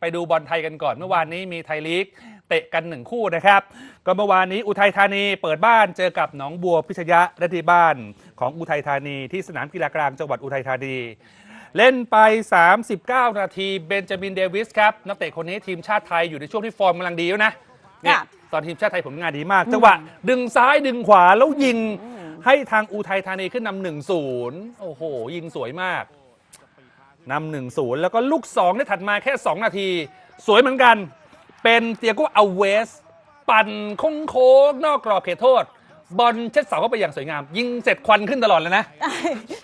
ไปดูบอลไทยกันก่อน เมื่อวานนี้มีไทยลีกเตะกันหนึ่งคู่นะครับ ก็เมื่อวานนี้อุทัยธานีเปิดบ้านเจอกับหนองบัวพิชยะและที่บ้านของอุทัยธานีที่สนามกีฬากลางจังหวัดอุทัยธานีเล่นไป 39 นาทีเบนจามินเดวิสครับนักเตะคนนี้ทีมชาติไทยอยู่ในช่วงที่ฟอร์มกำลังดีแล้วนะเนี่ยค่ะตอนทีมชาติไทยผลงานดีมากจังหวะดึงซ้ายดึงขวาแล้วยิงให้ทางอุทัยธานีขึ้นนำหนึ่งศูนย์โอ้โห ยิงสวยมาก นำหนึ่งศูนย์แล้วก็ลูกสองได้ถัดมาแค่ 2 นาที สวยเหมือนกัน เป็นเตียโกอเวส ปั่นโค้งโค้งๆนอกกรอบเขตโทษ บอลเช็ดเสาเข้าไปอย่างสวยงาม ยิงเสร็จควันขึ้นตลอดเลยนะ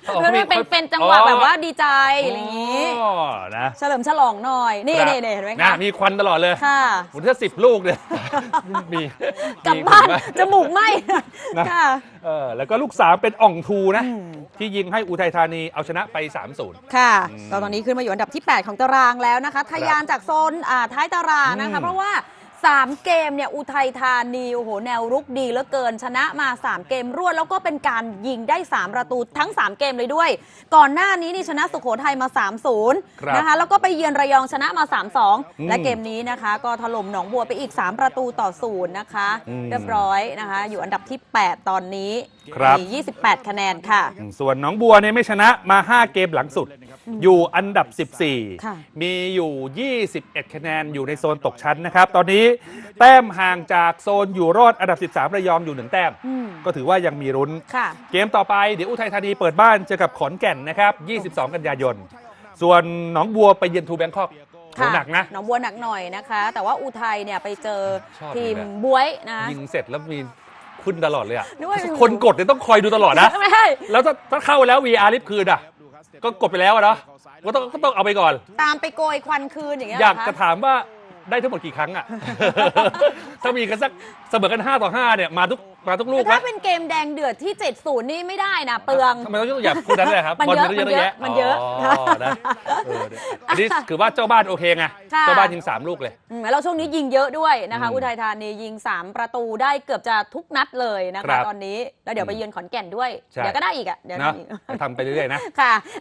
เพื่อเป็นเป็นจังหวะแบบว่าดีใจอะไรอย่างนี้อ๋อนะเฉลิมฉลองหน่อย นี่ครับนี่นี่เห็นไหมนะคะมีควันตลอดเลยค่ะผมถ้าสิบลูกเนี่ยมีกลับมีบ้านผมว่าจมูกไหมนะค่ะเออแล้วก็ลูกสามเป็นอ่องทูนะอืมที่ยิงให้อุทัยธานีเอาชนะไป 3-0 ค่ะอืมก็ตอนนี้ขึ้นมาอยู่อันดับที่ 8 ของตารางแล้วนะคะ ทะยานจากโซนอ่าท้ายตารางนะคะอืมเพราะว่า 3 เกมเนี่ยอุทัยธานีโอ้โหแนวรุกดีเหลือเกินชนะมา 3 เกมรวดแล้วก็เป็นการยิงได้ 3 ประตูทั้ง 3 เกมเลยด้วย ก่อนหน้านี้นี่ชนะสุโขทัยมา 3-0ครับนะคะแล้วก็ไปเยือนระยองชนะมาอืม3-2 และเกมนี้นะคะ ก็ถล่มหนองบัวไปอีก 3 ประตูต่อศูนย์นะคะอืมเรียบร้อยนะคะ อยู่อันดับที่ 8 ตอนนี้ ครับ มี 28 คะแนนค่ะ ส่วนหน้องบัวเนี่ยไม่ชนะมา 5 เกมหลังสุด อยู่อันดับ ค่ะ 14 มีอยู่ 21 คะแนนอยู่ในโซนตกชั้นนะครับ ตอนนี้แต้มห่างจากโซนอยู่รอดอันดับ 13 ระยองอยู่หนึ่งแต้ม อืมก็ถือว่ายังมีรุ้น ค่ะ เกมต่อไปเดี๋ยวอุทัยธานีเปิดบ้านเจอกับขอนแก่นนะครับ 22 กันยายน ส่วนหนองบัวไปเยือนทูแบงคอกโหค่ะหนักนะ หนองบัวหนักหน่อยนะคะ แต่ว่าอุทัยเนี่ยไปเจอชอบทีมเลยอะบวยนะ ยิงเสร็จแล้วมี ขึ้นตลอดเลยอะนึกว่าอยู่ คนกดเนี่ยต้องคอยดูตลอดนะ ไม่ใช่แล้วถ้าถ้าเข้าแล้ว VR รีบคืนอะ ก็กดไปแล้วอะเนาะก็ต้องก็ต้องเอาไปก่อน ตามไปโกยควันคืนอย่างเงี้ยอยากเหรจะคถามว่า ได้ทั้งหมดกี่ครั้งอะ ถ้ามีกันสักเสมอกัน 5 ต่อ 5 เนี่ย มาทุกมาทุกลูแต่กถ้านะเป็นเกมแดงเดือดที่ 70 นี่ไม่ได้นะ เปลือง ทำไมต้องอยากพูดนั้นเลยครับมันบอลเยอะมันเยอะมันเยอะแยะมันเยอะนะเออเนี่ยอันนี้คือว่าเจ้าบ้านโอเคไงค่ะ เจ้าบ้านยิง3ลูกเลย อืมแล้วช่วงนี้ยิงเยอะด้วยนะคะ อืมอุทัยธานียิง 3 ประตูได้เกือบจะทุกนัดเลยนะครัคะ บตอนนี้ แล้วเดี๋ยวไปเยือนขอนแก่นด้วย ใช่ เดี๋ยวก็ได้อีกอะเดี๋ยวเนาะได้อีก ทำไปเรื่อยๆนะ ค่ะ